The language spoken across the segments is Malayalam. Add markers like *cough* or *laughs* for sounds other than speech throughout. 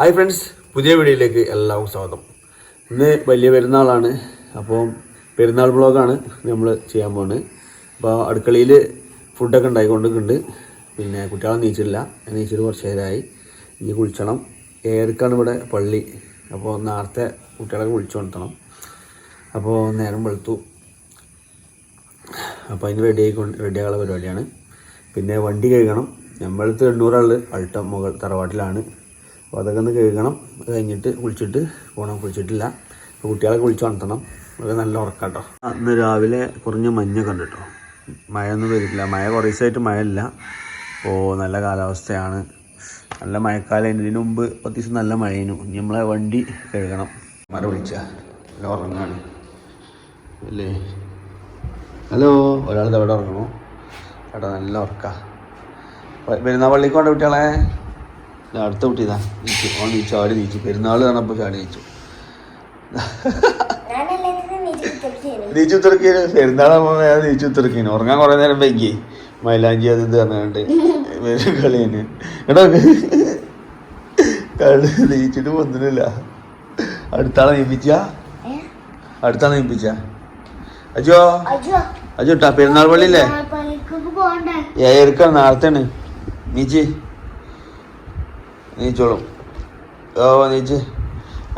ഹായ് ഫ്രണ്ട്സ് പുതിയ വീഡിയോയിലേക്ക് എല്ലാവർക്കും സ്വാഗതം. ഇന്ന് വലിയ പെരുന്നാളാണ്. അപ്പോൾ പെരുന്നാൾ ബ്ലോഗാണ് നമ്മൾ ചെയ്യാൻ പോകുന്നത് അപ്പോൾ അടുക്കളയിൽ ഫുഡൊക്കെ ഉണ്ടായിക്കൊണ്ടിരിക്കുന്നുണ്ട്. പിന്നെ കുട്ടികളെ നീച്ചിട്ടില്ല. നീച്ചിട്ട് കുറച്ച് നേരമായി. ഇനി കുളിച്ചണം. ഏർക്കാണ് ഇവിടെ പള്ളി. അപ്പോൾ നേരത്തെ കുട്ടികളൊക്കെ കുളിച്ചു കൊണ്ടുത്തണം. അപ്പോൾ നേരം വെളുത്തു. അപ്പോൾ അതിന് റെഡി ആയിക്കൊണ്ട് റെഡിയാകാനുള്ള പരിപാടിയാണ്. പിന്നെ വണ്ടി കഴുകണം. നമ്മളടുത്ത് എണ്ണൂറാൾ അൾട്ട മുകൾ തറവാട്ടിലാണ്. അപ്പോൾ അതൊക്കെ ഒന്ന് കഴുകണം. കഴിഞ്ഞിട്ട് കുളിച്ചിട്ട് പോകണം കുളിച്ചിട്ടില്ല. അപ്പോൾ കുട്ടികളെ കുളിച്ച് ഉണർത്തണം അതൊക്കെ നല്ല ഉറക്കാം കേട്ടോ അന്ന് രാവിലെ കുറഞ്ഞ മഞ്ഞൊക്കെ ഉണ്ട് കേട്ടോ മഴയൊന്നും വരില്ല മഴ കുറേ ദിവസമായിട്ട് മഴയില്ല. അപ്പോൾ നല്ല കാലാവസ്ഥയാണ്. നല്ല മഴക്കാലം ഇതിന് മുമ്പ് അത്യാവശ്യം നല്ല മഴയിനു ഇനി നമ്മളെ വണ്ടി കഴുകണം. മര വിളിച്ച. നല്ല ഉറങ്ങാണ്. അല്ലേ? ഹലോ? ഒരാൾ എവിടെ ഉറങ്ങണു. ചേട്ടാ നല്ല ഉറക്ക. വരുന്ന പള്ളിക്കൊണ്ട് കുട്ടികളെ? അടുത്ത കുട്ടി ഇതാ. നീച്ചു ഓൻ നീച്ചു ആടി നീച്ചു? പെരുന്നാൾ കാണപ്പോൾ ചാടി നീച്ചു. നീച്ചു ഉത്തരക്കീന് പെരുന്നാളാകുമ്പോൾ ഞാൻ നീച്ചു തുറക്കിന് ഉറങ്ങാൻ കുറേ നേരം വൈകി. മൈലാഞ്ചി അത് ഇത് പറഞ്ഞുകൊണ്ട് കളിന് കളിയാണ് എടാ കളി നീച്ചിട്ട് പൊന്നില്ല അടുത്താളെ നീപ്പിച്ച? അടുത്താളെ നീപ്പിച്ച? അജോ അജോ പെരുന്നാൾ പള്ളിയില്ലേ? പോണ്ടേ നാളത്തേണ്. നീച്ച്. നീച്ചോളും. ഓ നീച്ച്.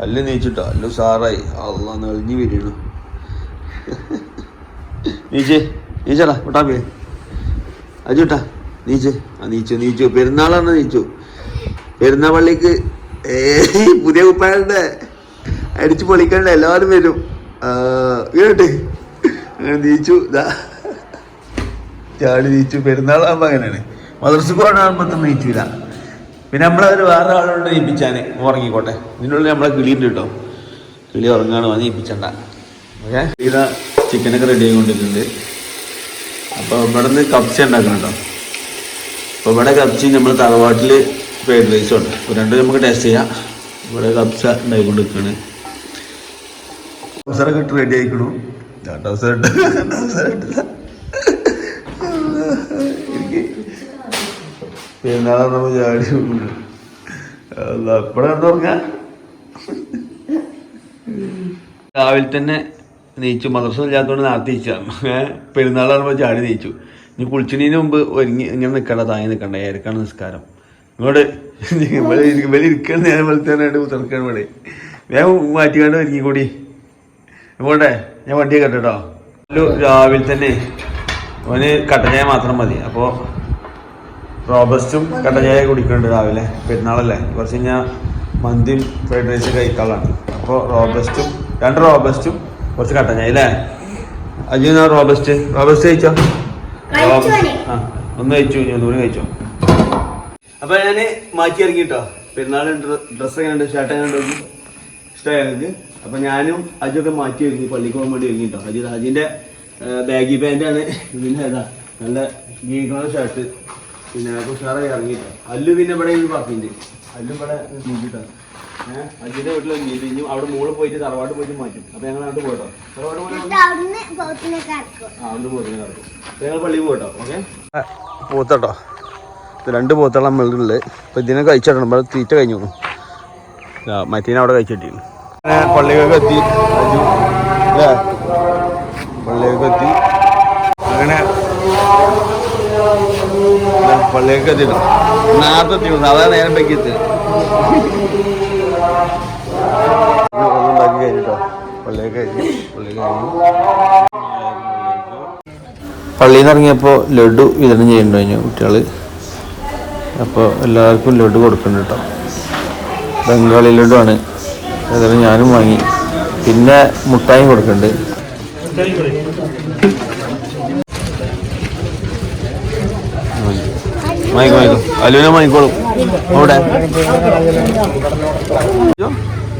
അല്ല നീച്ചിട്ടോ. അല്ല സാറായി. അല്ല നെളിഞ്ഞു വരണു നീച്ച്. നീച്ചടാ വിട്ടാ പേ അജുട്ടാ നീച്ച്. ആ നീച്ചു നീച്ചു. പെരുന്നാളാണ് നീച്ചു. പെരുന്നാൾ പള്ളിക്ക് ഏ പുതിയ കുപ്പായുണ്ട് അടിച്ചു പൊളിക്കണ്ട എല്ലാവരും വരും. കേട്ടെ അങ്ങനെ നീച്ചു ഇതാ ചാടി നീച്ചു. പെരുന്നാളാകുമ്പോൾ അങ്ങനെയാണ്. തന്നെ നീച്ചില്ല പിന്നെ നമ്മളൊരു വേറെ ആളോട് നീപ്പിച്ചാന് ഉറങ്ങിക്കോട്ടെ. ഇതിനുള്ളിൽ നമ്മളെ കിളിയുണ്ട് കേട്ടോ. കിളി ഉറങ്ങാണ് വന്ന് നീപ്പിച്ചണ്ട ഓക്കെ? ഇതാ ചിക്കനൊക്കെ റെഡി ആയിക്കൊണ്ടിരിക്കുന്നുണ്ട്. അപ്പോൾ ഇവിടെ നിന്ന് കപ്സ ഉണ്ടാക്കണം കേട്ടോ. അപ്പോൾ ഇവിടെ കപ്സി നമ്മൾ തറവാട്ടിൽ ഫ്രൈഡ് റൈസും ഉണ്ട്. അപ്പോൾ രണ്ടും നമുക്ക് ടേസ്റ്റ് ചെയ്യാം. ഇവിടെ കപ്സ ഉണ്ടായിക്കൊണ്ടിരിക്കുകയാണ് ടൗസറൊക്കെ ഇട്ട് റെഡി ആയിക്കണു. ടൗസർ ഇട്ട്. ടൗസർ ഇട്ടില്ല പെരുന്നാളെ നമ്മൾ ചാടി എപ്പോഴാ തുടങ്ങാ രാവിലെ തന്നെ നീച്ചു. മദ്രസ ഇല്ലാത്തതുകൊണ്ട് നേരത്തെ നീച്ചാണ് പെരുന്നാളാകുമ്പോൾ ചാടി നീച്ചു. ഇനി കുളിച്ചിനു മുമ്പ് ഒരുങ്ങി ഇങ്ങനെ നിൽക്കണ്ട താങ്ങി നിൽക്കണ്ട ഏരക്കാണ് നിസ്കാരം. ഇങ്ങോട്ട് ഇവിടെ ഇരിക്കണം നേരം വെളുത്തേനായിട്ട് ഉത്തർക്കാണ് ഇവിടെ. വേഗം മാറ്റിക്കാണ്ട് ഒരുങ്ങി കൂടി പോട്ടെ. ഞാൻ വണ്ടി കേട്ടോ. രാവിലെ തന്നെ. അവന് കട്ടനായ മാത്രം മതി. അപ്പോൾ റോബസ്റ്റും കട്ടചായ കുടിക്കുന്നുണ്ട് രാവിലെ പെരുന്നാളല്ലേ? കുറച്ച് കഴിഞ്ഞാൽ മന്തിയും ഫ്രൈഡ് റൈസും കഴിക്കാനുള്ളതാണ്. അപ്പോൾ റോബസ്റ്റും രണ്ട് റോബസ്റ്റും കുറച്ച് കട്ടചായ അല്ലേ? അജു ഞാൻ റോബസ്റ്റ്? റോബസ്റ്റ് കഴിച്ചോ? റോബസ്റ്റ്. ആ ഒന്ന് കഴിച്ചു ഇനി ഒന്നുകൂടി കഴിച്ചോ? അപ്പോൾ ഞാൻ മാറ്റി ഇറങ്ങിട്ടോ. പെരുന്നാൾ ഡ്രസ്സ് എങ്ങനെ ഉണ്ട് ഷർട്ട് എങ്ങനെയുണ്ട് ഉണ്ടോ ഇഷ്ടമായി എനിക്ക്. അപ്പൊ ഞാനും അജൊക്കെ മാറ്റി ഒരുങ്ങി പള്ളിക്ക് പോകാൻ വേണ്ടി ഒരുങ്ങിട്ടോ. അജി അജിന്റെ ബാഗി പാന്റാണ് ഇതിന്റെ ഏതാ? നല്ല ഗീകളുടെ കളർ ഷർട്ട് പിന്നെ ഉഷാറായി ഇറങ്ങിയിട്ട്? അല്ലു പിന്നെ ഇവിടെ ഇന്ന് പറഞ്ഞിട്ട് അല്ലു ഇവിടെ നോക്കിയിട്ടാണ് ഏഹ് അജിന്റെ വീട്ടിൽ നീട്ടി ഇനി അവിടെ മോൾ പോയിട്ട് തറവാട്ട് പോയിട്ട് മാറ്റും. അപ്പൊ ഞങ്ങൾ അങ്ങോട്ട് പോയിട്ടോ തറവാട്ട് പോയി അവിടുന്ന് പോത്തിനൊക്കെ ഇറക്കും അവിടെ പോത്തിന് അപ്പൊ ഞങ്ങൾ പള്ളിയിൽ പോയിട്ടോ ഓക്കെ? പോത്തട്ടോ. രണ്ട് പോത്തുള്ള നമ്മളുള്ളത് അപ്പൊ ഇതിനെ കഴിച്ചിട്ടുണ്ട് നമ്മൾ തീറ്റ കഴിഞ്ഞു. മറ്റീനെ അവിടെ കഴിച്ചിട്ടിരുന്നു. പള്ളികൾക്ക് എത്തി. അല്ലേ പള്ളികൾക്ക് എത്തി അങ്ങനെ ദാ പള്ളികൾക്ക് എത്തിട്ടോ നേരത്തെ എത്തി സാധാരണ നേരം പള്ളിയൊക്കെ കഴിഞ്ഞു. പള്ളിയിൽ നിന്ന് ഇറങ്ങിയപ്പോൾ ലഡു വിതരണം ചെയ്യേണ്ടി കഴിഞ്ഞു കുട്ടികൾ അപ്പോൾ എല്ലാവർക്കും ലഡു കൊടുക്കുന്നുണ്ട് കേട്ടോ. ബംഗാളി ലഡു ആണ് ഏതായാലും ഞാനും വാങ്ങി. പിന്നെ മുട്ടായും കൊടുക്കുന്നുണ്ട് വാങ്ങിക്കോ വാങ്ങിക്കോ അലുവിനെ വാങ്ങിക്കോളും അവിടെ.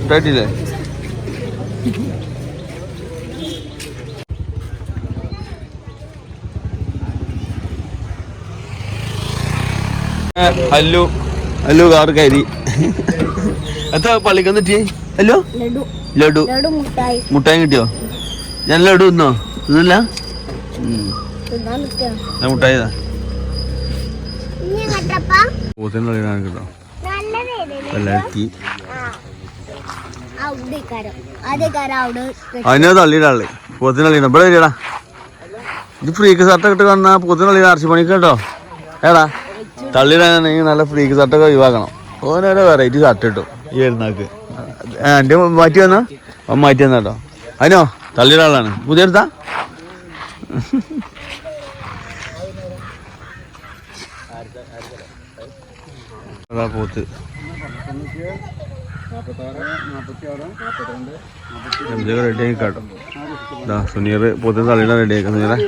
കേട്ടില്ലേ? ഹലോ ഹലോ കാർ കയറി. എത്ര പള്ളിക്ക് തെറ്റി ഹലോ ലഡു. മുട്ടായി. കിട്ടിയോ? ഞാൻ ലഡു തിന്നോ? തിന്നില്ല? തിന്നാൻ പോത്തിനുള്ള കേട്ടോ? അവിടെ അതിനെ തള്ളിയിടാൾ പോത്തിന് തള്ളിയിട ഇവിടെ വരികടാ ഇത് ഫ്രീക്ക് ഷർട്ടൊക്കെ ഇട്ട് കാണുന്ന പോത്തിന് പണിക്ക് കേട്ടോ. ഏടാ തള്ളിയിടാണെങ്കിൽ നല്ല ഫ്രീക്ക് ഷർട്ടൊക്കെ ഒഴിവാക്കണം. ഓനോരോ വെറൈറ്റി ഷർട്ട് കിട്ടും. ഈ എഴുന്നാക്ക് എന്റെ മാറ്റി വന്നാ? മാറ്റി വന്നാട്ടോ അതിനോ? തള്ളിയിടാളാണ് പുതിയ എടുത്താ? അതാ പോത്ത്. എംജൊക്കെ റെഡി ആയി കേട്ടോ. ഇതാ തള്ളിയിടാൻ റെഡിയാക്കാം സുനീറെ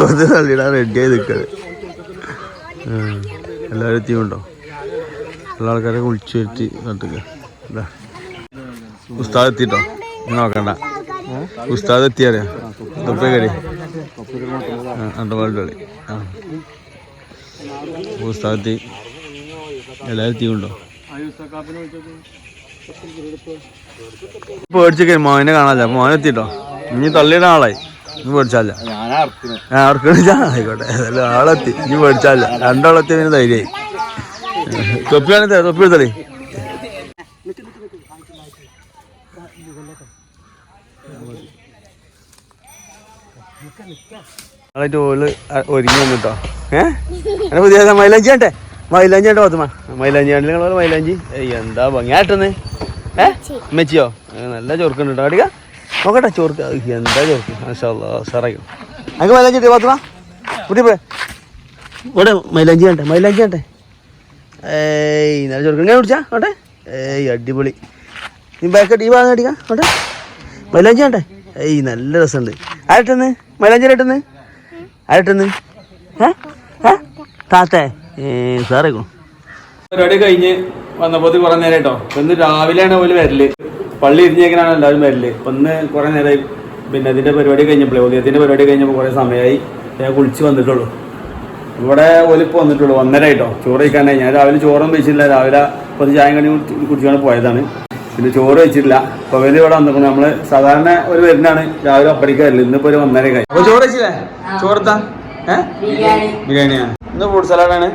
പൊതു തള്ളിയിടാൻ റെഡിയായി ആയി നിൽക്കുന്നത് എല്ലാവരും എത്തിയുണ്ടോ എല്ലാ ആൾക്കാരെ വിളിച്ചു വരുത്തി നട്ടുക ഉസ്താദ് എത്തിട്ടോ? നോക്കണ്ട. ഉസ്താദ് എത്തിയാലേ തൊപ്പേ കടി അണ്ടർവേൾഡ് കളി. ആ. ഉസ്താദ് പേടിച്ചൊക്കെ മോനെ കാണാല്ല? മോനെ എത്തിട്ടോ? ഇനി തള്ളിയുടെ ആളായി. ഇനി പേടിച്ചാല്ല ആയിക്കോട്ടെ. ആളെത്തി. ഇനി പേടിച്ചാല്ല രണ്ടാളെത്തി പിന്നെ ധൈര്യമായി. തൊപ്പിയാണ് തൊപ്പി എടുത്തളി ആളായിട്ട് അ- ഒരുങ്ങി വന്നിട്ടോ? ഏഹ് പുതിയ സമയം ആട്ടെ മൈലാഞ്ചി ആട്ടെ പത്തുമ മൈലാഞ്ചി ആണ് നിങ്ങൾ മൈലാഞ്ചി? എന്താ ഭംഗി. ആട്ടെന്ന് ഏ? മെച്ചിയോ നല്ല ചോർക്കുണ്ട് കേട്ടോ. അടിക്ക നോക്കട്ടെ ചോർക്ക് എന്താ ചോർക്ക് മാഷാ സാറായിക്കും അങ്ങ് മൈലാഞ്ചി ഇട്ടേ പത്തുമ കുട്ടി പോയെ. ഇവിടെ മൈലാഞ്ചി കണ്ടെ മൈലാഞ്ചി കണ്ടെ. ഏയ് നല്ല ചോർക്ക് ഇങ്ങനെ കുടിച്ചാ? കേട്ടെ ഏയ് അടിപൊളി. നീ ബാക്ക് ഈ ഭാഗം അടിക്കാം. കേട്ടെ മൈലാഞ്ചി കണ്ടെ? ഏയ് നല്ല രസമുണ്ട്. ആരട്ടെന്ന് മൈലാഞ്ചി ആരട്ടെന്ന് ആരട്ടെന്ന് താത്തേ. സാറേക്കോ? പരിപാടി കഴിഞ്ഞ് വന്നപ്പോൾ കുറെ നേരം കേട്ടോ ഇന്ന് രാവിലെയാണ് പോലും വരൽ. പള്ളി ഇരിഞ്ഞേക്കാനാണ് എല്ലാവരും വരൽ. ഒന്ന് ഇന്ന് കുറെ നേരമായി പിന്നെ അതിന്റെ പരിപാടി കഴിഞ്ഞപ്പോഴേ ഉദയത്തിന്റെ പരിപാടി കഴിഞ്ഞപ്പോൾ കുറെ സമയമായി ഞാൻ കുളിച്ച് വന്നിട്ടുള്ളൂ. ഇവിടെ ഒലിപ്പ് വന്നിട്ടുള്ളൂ. ഒന്നര കേട്ടോ ചോറ് കഴിക്കാനായി. ഞാൻ രാവിലെ ചോറും വെച്ചിട്ടില്ല രാവിലെ കുറച്ച് ചായം കണി കുടിച്ചാണ് പോയതാണ്. പിന്നെ ചോറ് വെച്ചിട്ടില്ല അപ്പൊ വലിയ ഇവിടെ വന്നപ്പോൾ നമ്മൾ സാധാരണ ഒരു വരുന്നതാണ് രാവിലെ അപ്പടിക്കാറില്ല ഇന്നിപ്പോ ഒരു ഒന്നര കാര്യം അപ്പോൾ ചോറ് വെച്ചില്ലേ ചോറത്താ ഏഹ് ബിരിയാണിയാ? ഇന്ന് ഫ്രൂട്ട് സലാഡാണ്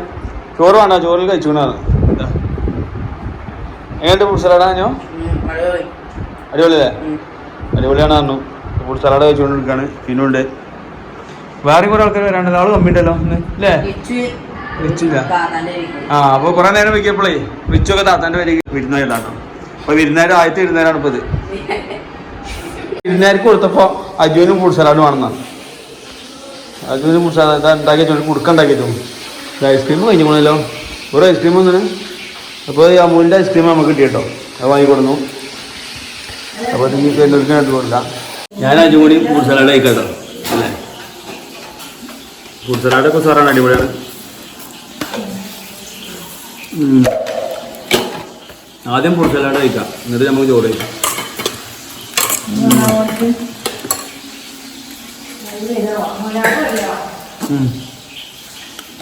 ചോറ് വേണ്ട ചോറിൽ കഴിച്ചുകൊണ്ടാണ് എങ്ങനെയുണ്ട് ഫ്രൂട്ട് സലാഡാണ് ഞാനോ അടിപൊളിയല്ലേ? അടിപൊളിയാണ് പറഞ്ഞു. ഫ്രൂട്ട് സലാഡ് കഴിച്ചുകൊണ്ടിരിക്കുകയാണ് പിന്നുണ്ട്. വേറെ കുറെ ആൾക്കാർ വരാണ്ടല്ലോ ആൾ കമ്മിണ്ടല്ലോ അല്ലേ റിച്ചില്ല ആ അപ്പൊ കുറെ നേരം വെക്കിയപ്പോഴേ റിച്ചൊക്കെ താത്താന്റെ പേര് വിരുന്നേരാട്ടോ അപ്പൊ വിരുന്നാർ ആദ്യത്തെ വിരുന്നാരാണ് ഇപ്പൊ ഇത്. *laughs* വിരുന്നാർക്ക് കൊടുത്തപ്പോ അജുവിനും ഫ്രൂട്ട് സലാഡ് വേണമെന്നാ ഫ്രൂട്ട് സലാഡ് ഉണ്ടാക്കി കുടുക്ക ഉണ്ടാക്കിയിട്ടു. ഐസ്ക്രീം കഴിഞ്ഞു പോണല്ലോ ഒരു ഐസ്ക്രീം ഒന്നിന് അപ്പോൾ ഈ അമൂലിന്റെ ഐസ്ക്രീം നമുക്ക് കിട്ടി കേട്ടോ അത് വാങ്ങിക്കൊടുന്നു. അപ്പോൾ ഇനി എല്ലാവർക്കും കൊടുക്കാം ഞാൻ അഞ്ചും കൂടി ഫ്രൂട്ട് സലാഡ് കഴിക്കാട്ടോ അല്ലേ? ഫ്രൂട്ട് സലാഡൊക്കെ സാറാണ് അടിപൊളിയാണ്. ആദ്യം ഫ്രൂട്ട് സലാഡ് കഴിക്കാം എന്നിട്ട് നമുക്ക് ചോറ് കഴിക്കാം.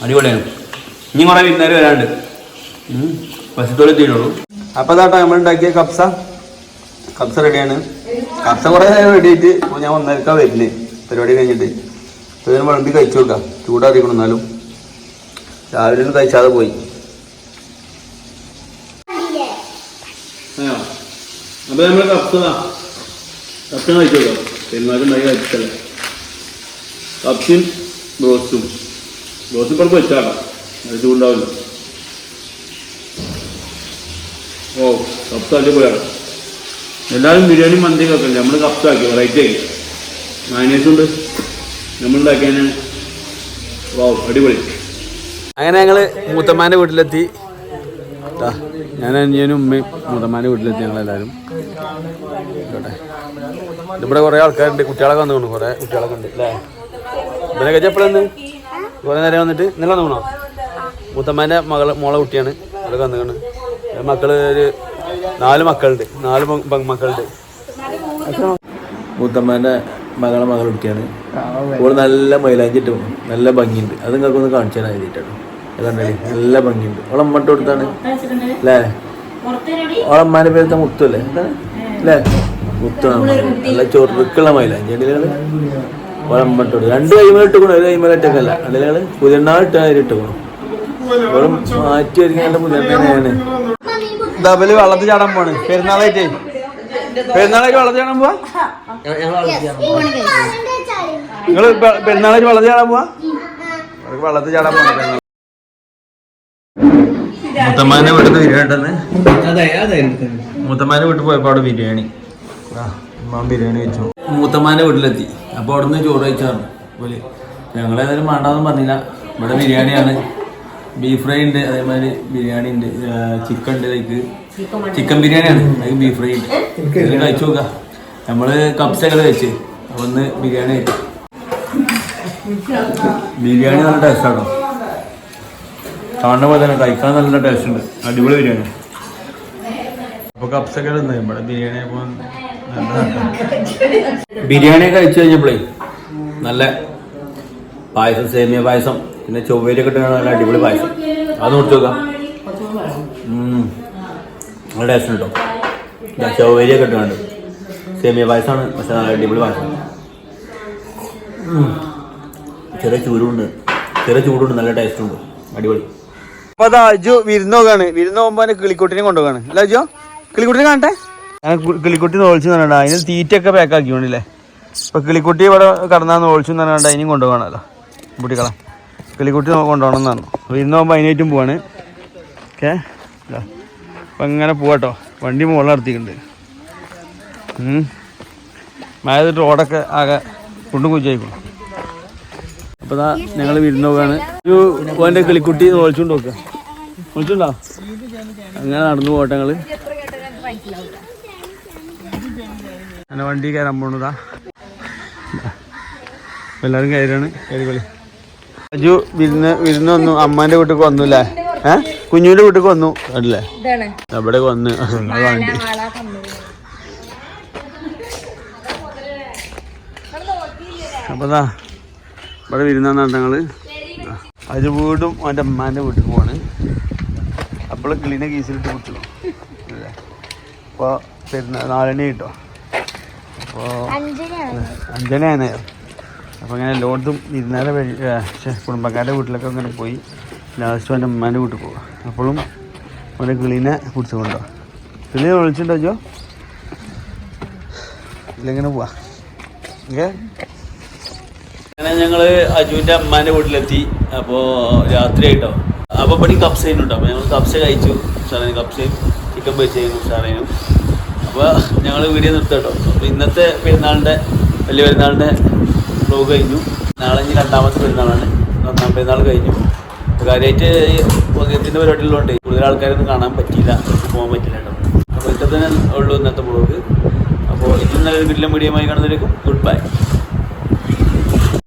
അടിപൊളിയാണ്. ഇനി കുറേ വിരുന്നുകാർ വരാണ്ട് പശുത്തോളം എത്തിയിട്ടുള്ളൂ അപ്പോൾ അതാട്ടോ നമ്മൾ ഉണ്ടാക്കിയ കപ്സ കപ്സ റെഡിയാണ്. കപ്സ കുറേ നേരം റെഡി ആയിട്ട് ഇപ്പോൾ ഞാൻ ഒന്നരക്കാ വരുന്നത് പരിപാടി കഴിഞ്ഞിട്ട്. അപ്പോൾ ഇതിന് വിളമ്പി കഴിച്ചു നോക്കാം ചൂടാതിരിക്കണം എന്നാലും. രാവിലെ ഒന്നും കഴിച്ചാതെ പോയി. അപ്പോൾ നമ്മൾ കപ്സ കപ്സ കഴിച്ചു നോക്കാം പെരുന്നാൾക്ക് ഉണ്ടാക്കി കഴിച്ചല്ലേ? കപ്സും ബ്രോസും. ബ്രോസ്റ്റ് ഇപ്പോൾ വെച്ചാക്കാം. അത് ഉണ്ടാവില്ല. ഓ കപ്സ് അടിപൊളിയാണ്. എല്ലാവരും ബിരിയാണി മന്തി വെക്കില്ല നമ്മൾ കപ്സ് ആക്കി വെറൈറ്റി ആക്കി. മയനേഴ്സ് ഉണ്ട്. നമ്മൾ ഉണ്ടാക്കിയാൽ ഓ അടിപൊളി. അങ്ങനെ ഞങ്ങൾ മൂത്തമ്മാന്റെ വീട്ടിലെത്തി. ഞാൻ അനിയനും ഉമ്മയും മൂത്തമ്മാന്റെ വീട്ടിലെത്തി ഞങ്ങളെല്ലാവരും. ഇവിടെ കുറേ ആൾക്കാരുണ്ട്. കുട്ടികളൊക്കെ വന്നു കുറേ കുട്ടികളൊക്കെ ഉണ്ട് അല്ലേ? ഇവനെ കഴിച്ചപ്പോഴെന്ന് കുറേ നേരം വന്നിട്ട് ഇന്നലെ വന്നു? മുത്തമ്മേന്റെ മകൾ മോളെ കുട്ടിയാണ്. അവരൊക്കെ വന്നിട്ടുണ്ട് മക്കൾ ഒരു നാല് മക്കളുണ്ട്. നാല് മക്കളുണ്ട്. മുത്തമ്മേന്റെ മകളെ മകൾ കുട്ടിയാണ്. ഓൾ നല്ല മൈലാഞ്ചി പോകും നല്ല ഭംഗിയുണ്ട്. അത് നിങ്ങൾക്ക് ഒന്ന് കാണിച്ചു തരാൻ എഴുതിയിട്ടാണ് നല്ല ഭംഗിയുണ്ട്. ഓളെ മട്ട് കൊടുത്താണ്. അല്ലേ? ഓളെ പേരത്തെ മുത്തു അല്ലേ? മുത്താണ് നല്ല ചൊറുക്കുള്ള മൈലാഞ്ചി. അടികൾ ഓളെ അമ്മട്ട് രണ്ട് കൈമേൽ ഇട്ടുക്കണു ഒരു കൈമേൽ ഒറ്റക്കല്ല. അടികൾ പുതിയണ്ണാൾ ഇട്ട് അതിൽ ഇട്ടുക്കണു ഓളും മാറ്റി ഒരുങ്ങി നല്ല പുതിയണ്ണയാണ് ഡബൽ വെള്ളത്തിൽ ചാടാൻ പോണ്. പെരുന്നാളായിട്ടേ. പെരുന്നാളായിട്ട് വെള്ളത്തിൽ ചാടാൻ പോവാ? നിങ്ങൾ പെരുന്നാളായിട്ട് വെള്ളത്തിൽ ചാടാൻ പോവാ? വെള്ളത്തിൽ ചാടാൻ പോണ മുത്തമ്മാന്റെ വീട്ടിൽ ബിരിയാണി അതെ വീട്ടിൽ പോയപ്പോ അവിടെ ബിരിയാണി. ആ, ഉമ്മാൻ ബിരിയാണി വെച്ചു മൂത്തമ്മാന്റെ വീട്ടിലെത്തി. അപ്പൊ അവിടുന്ന് ചോറ് കഴിച്ചാണ്. പോലെ ഞങ്ങളേതായാലും വേണ്ടാന്ന് പറഞ്ഞില്ല. ഇവിടെ ബിരിയാണിയാണ്. ബീഫ് ഫ്രൈ ഉണ്ട് അതേമാതിരി ബിരിയാണി ഉണ്ട് ചിക്കൻ ഉണ്ട് അതിക്ക് ചിക്കൻ ബിരിയാണിയാണ്. അതിന് ബീഫ് ഫ്രൈ ഉണ്ട്. ഇത് കഴിച്ചു നോക്കാം. നമ്മൾ കപ്സൊക്കെ കഴിച്ച്. അപ്പൊ ഒന്ന് ബിരിയാണി കഴിച്ചു ബിരിയാണി നല്ല ടേസ്റ്റാണോ കാണുന്ന പോലെ തന്നെ കഴിക്കാൻ നല്ല ടേസ്റ്റ് ഉണ്ട്. അടിപൊളി ബിരിയാണി. അപ്പൊ കപ്സൊക്കെ ഉണ്ട് നമ്മുടെ ബിരിയാണി ആയപ്പോ ബിരിയാണി കഴിച്ചു കഴിഞ്ഞപ്പോഴേ നല്ല പായസം സേമിയ പായസം പിന്നെ ചൊവ്വയിലൊക്കെ ഇട്ടാണ് നല്ല അടിപൊളി പായസം. അത് കൊടുത്തു നോക്കാം. നല്ല ടേസ്റ്റ് കേട്ടോ. ചൊവ്വേരിയൊക്കെ ഇട്ടുകൊണ്ട് സേമിയ പായസമാണ് പക്ഷെ നല്ല അടിപൊളി പായസം. ചെറിയ ചൂടുണ്ട് ചെറിയ ചൂടുണ്ട് നല്ല ടേസ്റ്റ് ഉണ്ട്. അടിപൊളി. അപ്പൊ അതാ അജു വിരുന്ന് നോക്കാണ് വിരുന്ന് പോകുമ്പോ കിളിക്കുട്ടിനെ കൊണ്ടുപോകാണ്. അല്ല അജു കിളിക്കുട്ടിനെ കാണട്ടെ? ഞാൻ കിളിക്കുട്ടി നോളിച്ചു പറഞ്ഞാ അതിന് തീറ്റയൊക്കെ പാക്കാക്കി വേണ്ടില്ലേ അപ്പൊ കിളിക്കുട്ടി ഇവിടെ കടന്നാ നോളിച്ചു പറഞ്ഞാൽ അതിനും കൊണ്ടുപോകണല്ലോ. കുട്ടികളെ. കിളിക്കുട്ടി കൊണ്ടുപോകണം എന്ന് പറഞ്ഞു ഇരുന്ന് പോകുമ്പോൾ അതിനായിട്ടും പോവാണ്. ഓക്കെ? അപ്പൊ ഇങ്ങനെ പോവാട്ടോ വണ്ടി മുകളിൽ നടത്തിയിട്ടുണ്ട്. മഴ റോഡൊക്കെ ആകെ കുണ്ടും കുഞ്ചായിക്കണം അപ്പൊ ഇതാ ഞങ്ങൾ വിരുന്ന് പോവാണ്. ഒരു ഓന്റെ കിളിക്കുട്ടി നോളിച്ചുകൊണ്ട് നോക്കുക നോളിച്ചുണ്ടോ അങ്ങനെ നടന്നു പോകട്ടെ ഞങ്ങൾ. അങ്ങനെ വണ്ടി കയറാൻ പോണതാ. എല്ലാരും കയറാണ്. കയറിക്കളി അജു വിരുന്ന് വിരുന്ന് വന്നു. അമ്മാന്റെ വീട്ടിൽ വന്നു അല്ലേ ഏ? കുഞ്ഞുവിന്റെ വീട്ടിൽ വന്നു. അല്ലേ? അവിടെ വന്ന്. വണ്ടി. അപ്പതാ ഇവിടെ വിരുന്നാണ് ഞങ്ങൾ. അജു വീടും അവന്റെ അമ്മാന്റെ വീട്ടിൽ പോവാണ്. അപ്പോൾ ക്ലീനെ കീസിലിട്ട് കുടിച്ചു അല്ലേ? അപ്പോൾ പെരുന്നാൾ നാലണി കിട്ടോ അപ്പോൾ അഞ്ജനയാണ് അഞ്ചനയാണ് അപ്പോൾ അങ്ങനെ ലോഡും ഇരുന്നാലെ വഴി കുടുംബക്കാരുടെ വീട്ടിലൊക്കെ അങ്ങനെ പോയി ലാസ്റ്റ് എന്റെ ഉമ്മാന്റെ വീട്ടിൽ പോകും അപ്പോഴും അവന്റെ കിളീനെ കുടിച്ചു കൊണ്ടോ കിളീനെ വിളിച്ചിട്ടുണ്ടോ ജോ ഇല്ലെങ്ങനെ പോവാ. ഓക്കെ? അങ്ങനെ ഞങ്ങൾ അജുവിന്റെ അമ്മാന്റെ വീട്ടിലെത്തി. അപ്പോൾ രാത്രിയായിട്ടോ. അപ്പോൾ അപ്പൊ ഇവിടെ കപ്സയും അപ്പോൾ അപ്പൊ ഞങ്ങൾ കപ്സ കഴിച്ചു. സാറേ കപ്സയും ചിക്കൻ പൊരിച്ചു സാറിനും അപ്പൊ ഞങ്ങൾ വീഡിയോ നിർത്തട്ടോ അപ്പോൾ ഇന്നത്തെ പെരുന്നാളിന്റെ വലിയ പെരുന്നാളിന്റെ ബ്ലോഗ് കഴിഞ്ഞു. നാളെ ഇനി രണ്ടാമത്തെ പെരുന്നാളാണ്. ഒന്നാം പെരുന്നാൾ കഴിഞ്ഞു. കാര്യമായിട്ട് ഈ ഉദയത്തിന്റെ പരിപാടികളുണ്ട് കൂടുതൽ ആൾക്കാരൊന്നും കാണാൻ പറ്റിയില്ല. പോകാൻ പറ്റില്ല കേട്ടോ. അപ്പോൾ ഇത്ര തന്നെ ഉള്ളൂ ഇന്നത്തെ ബ്ലോഗ് അപ്പോൾ ഇന്നും നല്ലൊരു വീട്ടിലെ മീഡിയമായി കാണുന്നതിലേക്കും ഗുഡ് ബൈ